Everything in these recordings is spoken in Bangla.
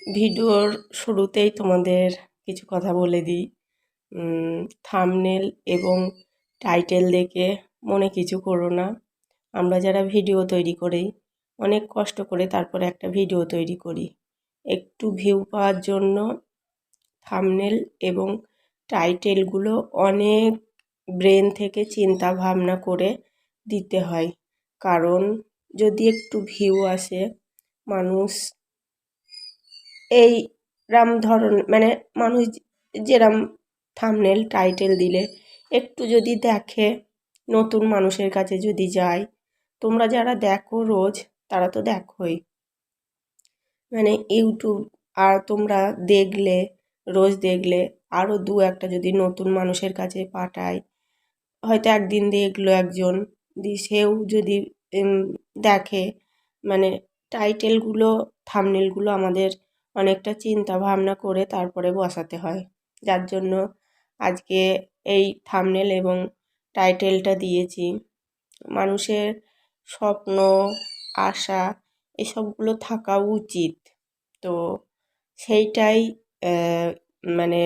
ভিডিওর শুরুতেই তোমাদের কিছু কথা বলে দিই। থামনেল এবং টাইটেল দেখে মনে কিছু করো না। আমরা যারা ভিডিও তৈরি করি, অনেক কষ্ট করে তারপরে একটা ভিডিও তৈরি করি। একটু ভিউ পাওয়ার জন্য থামনেল এবং টাইটেলগুলো অনেক ব্রেন থেকে চিন্তা ভাবনা করে দিতে হয়। কারণ যদি একটু ভিউ আসে, মানুষ এই রাম ধরন মানে মানুষ যেরম থামনেল টাইটেল দিলে, একটু যদি দেখে নতুন মানুষের কাছে যদি যায়, তোমরা যারা দেখো রোজ, তারা তো দেখোই। মানে ইউটিউব, আর তোমরা দেখলে, রোজ দেখলে আরও দু একটা যদি নতুন মানুষের কাছে পাঠায়, হয়তো একদিন দেখল একজন, দি, সেও যদি দেখে মানে টাইটেলগুলো থামনেলগুলো আমাদের অনেকটা চিন্তা ভাবনা করে তারপরে বসাতে হয়। যার জন্য আজকে এই থামনেল এবং টাইটেলটা দিয়েছি। মানুষের স্বপ্ন, আশা এসবগুলো থাকা উচিত। তো সেইটাই মানে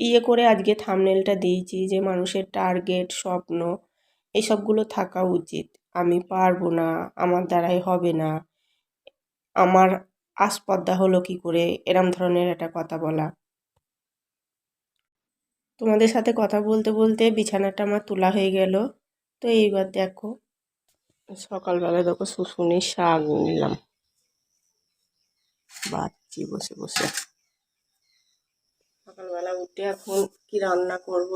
ইয়ে করে আজকে থামনেলটা দিয়েছি যে মানুষের টার্গেট স্বপ্ন এসবগুলো থাকা উচিত। আমি পারব না, আমার দ্বারাই হবে না। আমার আস্পর্ধা হলো কি করে? এরম ধরনের একটা কথা বলা। তোমাদের সাথে কথা বলতে বলতে বিছানাটা আমার তোলা হয়ে গেল। তো এইবার দেখো, সকালবেলা দেখো শুশুনি শাক নিলাম। বাচ্চি বসে বসে। সকালবেলা উঠে এখন কি রান্না করব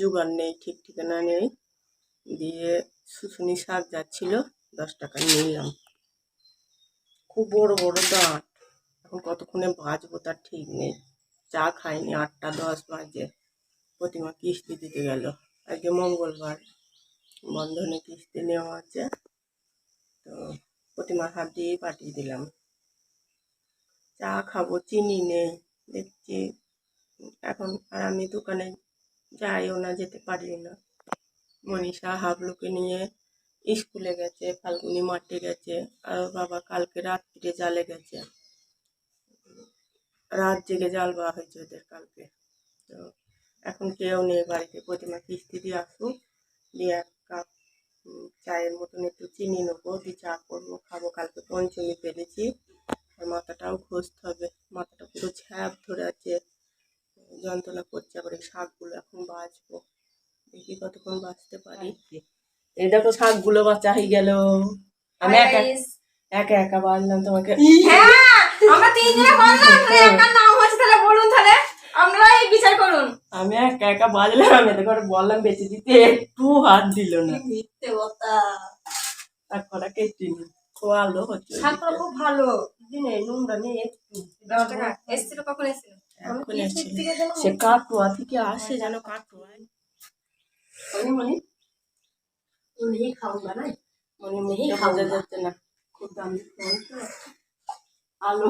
জোগাড় নেই, ঠিক ঠিকানা নেই। দিয়ে শুশুনি শাক যাচ্ছিল, দশ টাকা নিলাম। খুব বড় বড় দাঁত এখন কতক্ষণে বাজবো তার ঠিক নেই। চা খাইনি, আটটা দশ বাজে। প্রতিমা কিস্তি দিতে গেল। আজকে মঙ্গলবার। বন্ধনে কিস্তি নেওয়া আছে। তো প্রতিমার হাত দিয়েই পাঠিয়ে দিলাম। চা খাব, চিনি নেই। দেখছি এখন আর আমি দোকানে যাইও না, যেতে পারি না। মনীষা হাবলুকে নিয়ে স্কুলে গেছে, ফাল্গুনি মাঠে গেছে। আর বাবা কালকে রাত্রিরে জালে গেছে। রাত জেগে জাল বাওয়া হয়েছে ওদের কালকে। তো এখন কেউ নেই বাড়িতে। প্রতিমা কিস্তি দিয়ে আসুক দিয়ে এক কাপ চায়ের মতন একটু চিনি নেব দিয়ে চা করব খাব। কালকে পঞ্চমী পেরেছি। আর মাথাটাও ঘষতে হবে। মাথাটা পুরো ছ্যাপ ধরে আছে। যন্ত্রণা করছে। আবার এই শাকগুলো এখন বাঁচবো। দেখি কতক্ষণ বাঁচতে পারি। এই দেখো শাকগুলো বাঁচা হয়ে গেল। আমি একা একা একা বাঁচলাম তোমাকে। হ্যাঁ! আমরা তিনজনে বললাম তাহলে একার নাম হচ্ছে তাহলে বলুন তাহলে। আপনারাই বিচার করুন। আমি একা একা বাজলাম আমি তো করে বললাম বেঁচে দিতে একটু হাত দিল না। মিথ্যে কথা। আর করা কেটে নি খুব হচ্ছে। ছাত্র খুব ভালো দিনে নোংরা নেই একটু। এসছিল কখন এসছিল? সে কাটোয়া থেকে আসে যেন কাটোয়া। মনে মনে। উনি খাব বানাই মনে মনে বোঝা যাচ্ছে না। খুব দামি। আলো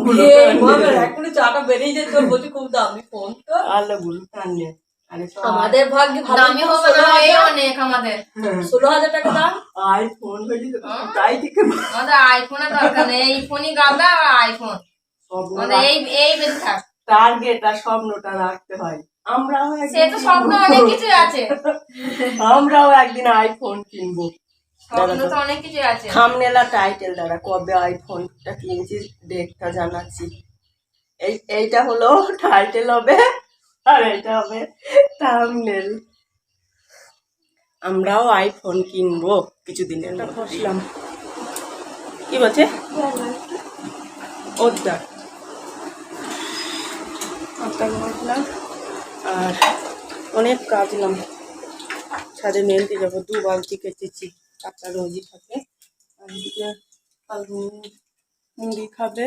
চাটা বেরিয়ে যেত বলছি খুব দামি ফোন তো টানলে আমাদের ভাগ্যে দামি হবে না এই অনেক আমাদের। ষোলো হাজার টাকা দাম? আইফোন হয়েছে তাই থেকে আমাদের আইফোনের দরকার নেই এই ফোনই গাবে আর আইফোন সব এই এই বেশি থাক। টার্গেট আর স্বপ্নটা রাখতে হয়। আমরাও সে তো স্বপ্ন অনেক কিছু আছে। আমরাও একদিন আইফোন কিনবো। থামনেলা টাইটেল দ্বারা কবে আইফোনটা কিনছি ডেটটা জানাচ্ছি। এই এইটা হলো টাইটেল হবে আর এটা হবে থামনেল আমরাও আইফোন কিনবো কিছুদিনের বসলাম। কি বলছে? বসলাম। আর অনেক কাজলাম ছাদে মেলতে যাব দু বালতি কেটেছি কাঁচা রোজই থাকে। আর এদিকে মুড়ি খাবে,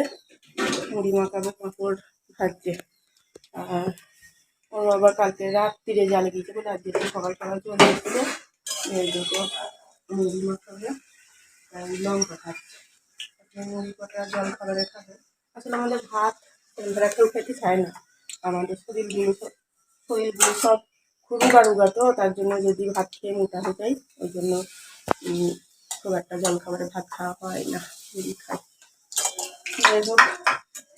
মুড়ি মাখাবে, পাঁপড় ভাজছে আর ওর বাবা কালকে রাত্রিরে জালে গিয়েছে বলে আজকে সকাল সকাল চলে এসেছিল। এই দুটো মুড়ি মাখাবে, আর লঙ্কা খাচ্ছে। মুড়ি কটা জল খাবারে খাবে। আসলে আমাদের ভাত কেউ খেতে চায় না। আমাদের শরীরগুলো শরীরগুলো সব খুবই বারুগা তো, তার জন্য যদি ভাত খেয়ে মোটা হয়ে যায় ওই জন্য খুব একটা জল খাবারে ভাত খাওয়া হয় না মুড়ি খাই।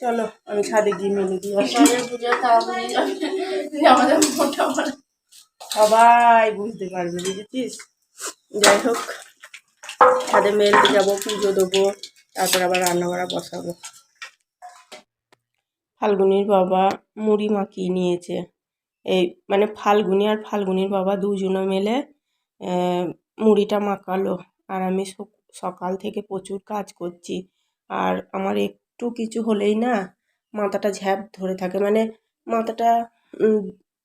চলো আমি ছাদে গিয়ে মেলে দিয়ে সবাই বুঝতে পারবে বুঝেছিস? যাই হোক ছাদে মেলতে যাব পুজো দেবো তারপর আবার রান্না করা বসাবো। ফাল্গুনির বাবা মুড়ি মাখিয়ে নিয়েছে। এই মানে ফাল্গুনি আর ফাল্গুনির বাবা দুজনে মিলে আহ, মুড়িটা মাখালো। আর আমি সকাল থেকে প্রচুর কাজ করছি। আর আমার একটু কিছু হলেই না মাথাটা ঝ্যাপ ধরে থাকে। মানে মাথাটা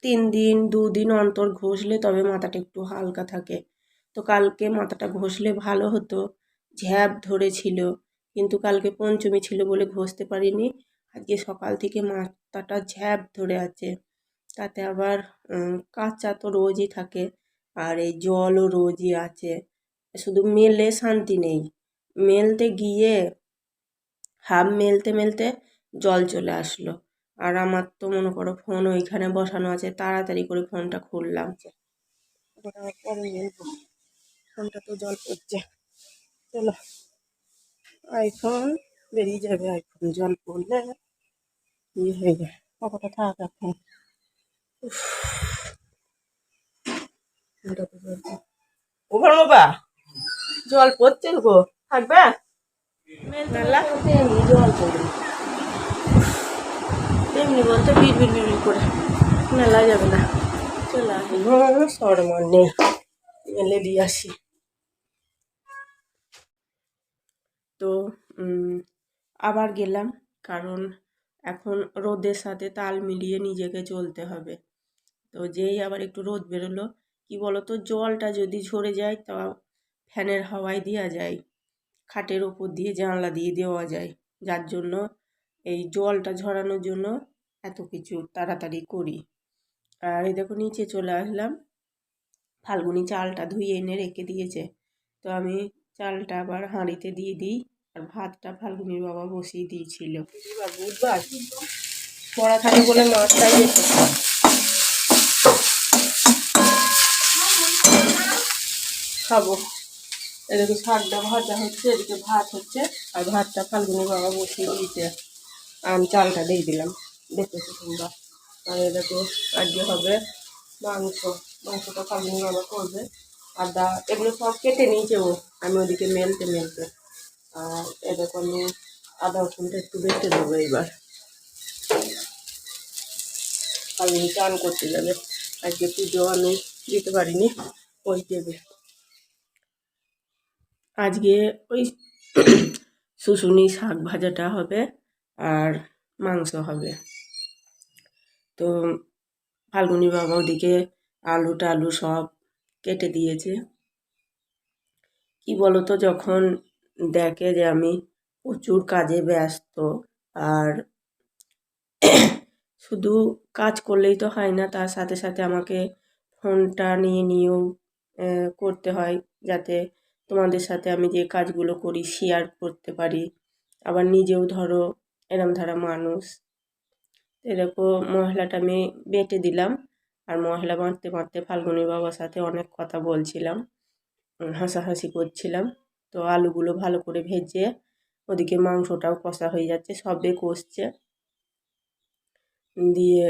তিন দিন, দু দিন অন্তর ঘষলে তবে মাথাটা একটু হালকা থাকে। তো কালকে মাথাটা ঘষলে ভালো হতো, ঝ্যাপ ধরেছিল। কিন্তু কালকে পঞ্চমী ছিল বলে ঘষতে পারিনি। আজকে সকাল থেকে মাথাটা ঝ্যাপ ধরে আছে। তাতে আবার কাঁচা তো রোজই থাকে। আর এই জলও রোজই আছে। শুধু মেলে শান্তি নেই। মেলতে গিয়ে, হাফ মেলতে মেলতে জল চলে আসলো। আর আমার তো মনে করো ফোন ওইখানে বসানো আছে, তাড়াতাড়ি করে ফোনটা খুললাম। ফোনটা তো জল পড়ছে। চলো আইফোন বেরিয়ে যাবে আইফোন জল পড়লে ইয়ে হয়ে যায়। কতটা থাক এখন। জল পড়ছে। পড়ছে গো। থাকবে? জল পড়বে তেমনি বলতে বিড় বিড় বিড় বিড় করে। মেলা যাবে না। চলে আসি নেই মেলে দিয়ে আসি। তো আবার গেলাম কারণ এখন রোদের সাথে তাল মিলিয়ে নিজেকে চলতে হবে। তো যেই আবার একটু রোদ বেরোলো কি বলতো? জলটা যদি ঝরে যায় তা ফ্যানের হাওয়ায় দেওয়া যায়, খাটের ওপর দিয়ে জানলা দিয়ে দেওয়া যায়। যার জন্য এই জলটা ঝরানোর জন্য এত কিছু তাড়াতাড়ি করি। আর এই দেখো নিচে চলে আসলাম। ফাল্গুনি চালটা ধুয়ে এনে রেখে দিয়েছে। তো আমি চালটা আবার হাঁড়িতে দিয়ে দিই আর ভাতটা ফাল্গুনির বাবা বসিয়ে দিয়েছিল। বুধবার। পড়া থাকে বলে মাছটাই খাব। এদিকে শাকটা ভাজা হচ্ছে, এদিকে ভাত হচ্ছে, আর ভাতটা ফাল্গুনি বাবা বসিয়ে আর আমি চালটা দিয়ে দিলাম দেখতেছো তোমরা আর এদিকে আজকে হবে মাংস। মাংসটা ফাল্গুনি বাবা করবে। আদা, এগুলো সব কেটে নিয়েছে ও। আমি ওদিকে মেলতে মেলতে। আর এদিকে আমি আদা রসুনটা একটু বেটে দেবো এবার ফাল্গুনি চান করতে যাবে। আজকে পুজো আমি দিতে পারিনি, ওই দেবে। আজকে ওই শুশুনি শাক ভাজাটা হবে আর মাংস হবে। তো ফাল্গুনি বাবা ওদিকে আলু টালু সব কেটে দিয়েছে। কি বলতো, যখন দেখে যে আমি প্রচুর কাজে ব্যস্ত আর শুধু কাজ করলেই তো হয় না, তার সাথে সাথে আমাকে ফোনটা নিয়ে নিয়েও করতে হয় যাতে তোমাদের সাথে আমি যে কাজগুলো করি শেয়ার করতে পারি। আবার নিজেও ধরো এরম ধারা মানুষ। এরকম মশলাটা আমি বেটে দিলাম আর মশলা বাঁধতে বাঁধতে ফাল্গুনি বাবার সাথে অনেক কথা বলছিলাম হাসাহাসি করছিলাম। তো আলুগুলো ভালো করে ভেজে ওদিকে মাংসটাও কষা হয়ে যাচ্ছে, সবে কষছে। দিয়ে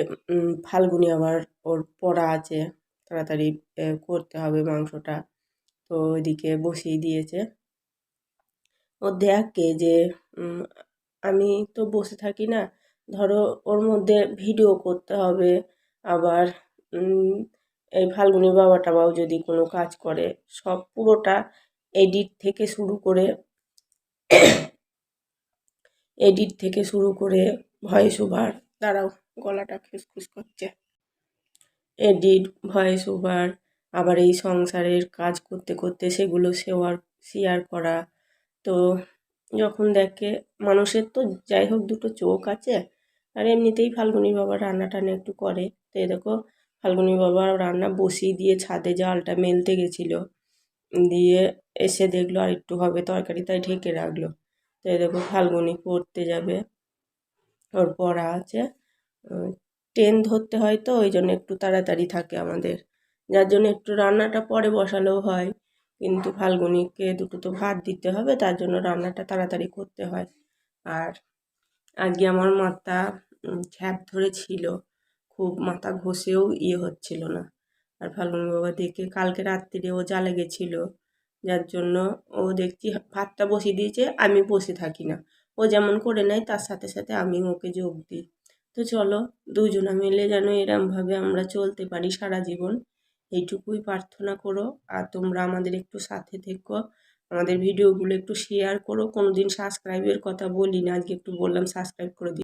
ফাল্গুনি আবার ওর পড়া আছে, তাড়াতাড়ি করতে হবে মাংসটা। তো ওইদিকে বসিয়ে দিয়েছে। ও দেখে যে আমি তো বসে থাকি না, ধরো ওর মধ্যে ভিডিও করতে হবে, আবার এই ফাল্গুনি বাবা টাবাও যদি কোনো কাজ করে, সব পুরোটা এডিট থেকে শুরু করে, এডিট থেকে শুরু করে ভয়েস ওভার, দাঁড়াও, গলাটা খুসখুস করছে। এডিট, ভয়েস ওভার আবার এই সংসারের কাজ করতে করতে সেগুলো শেয়ার শেয়ার করা। তো যখন দেখে মানুষের তো যাই হোক দুটো চোখ আছে, আর এমনিতেই ফাল্গুনি বাবা রান্না টান্না একটু করে। তো দেখো, ফাল্গুনি বাবা রান্না বসিয়ে দিয়ে ছাদে জালটা মেলতে গেছিল। দিয়ে এসে দেখল আর একটু হবে তরকারি, তাই ঢেকে রাখল। তো দেখো ফাল্গুনি পড়তে যাবে, ওর পড়া আছে। ট্রেন ধরতে হয় তো, ওই জন্য একটু তাড়াতাড়ি থাকে আমাদের। যার জন্য একটু রান্নাটা পরে বসালেও হয়। কিন্তু ফাল্গুনিকে দুটো তো ভাত দিতে হবে, তার জন্য রান্নাটা তাড়াতাড়ি করতে হয়। আর আজকে আমার মাথা ছ্যাপ ধরে ছিল খুব মাথা ঘষেও ইয়ে হচ্ছিল না। আর ফাল্গুন বাবা দেখে কালকে রাত্রিরে ও জ্বালে গেছিল, যার জন্য ও দেখছি ভাতটা বসিয়ে দিয়েছে, আমি বসে থাকি না। ও যেমন করে নেয়, তার সাথে সাথে আমি ওকে যোগ দিই। তো চলো, দুজনা মিলে যেন এরমভাবে আমরা চলতে পারি সারা জীবন। এইটুকুই প্রার্থনা করো। আর তোমরা আমাদের একটু সাথে থেকো। আমাদের ভিডিওগুলো একটু শেয়ার করো। কোনো দিন সাবস্ক্রাইবের কথা বলি না। আজকে একটু বললাম সাবস্ক্রাইব করে দিও।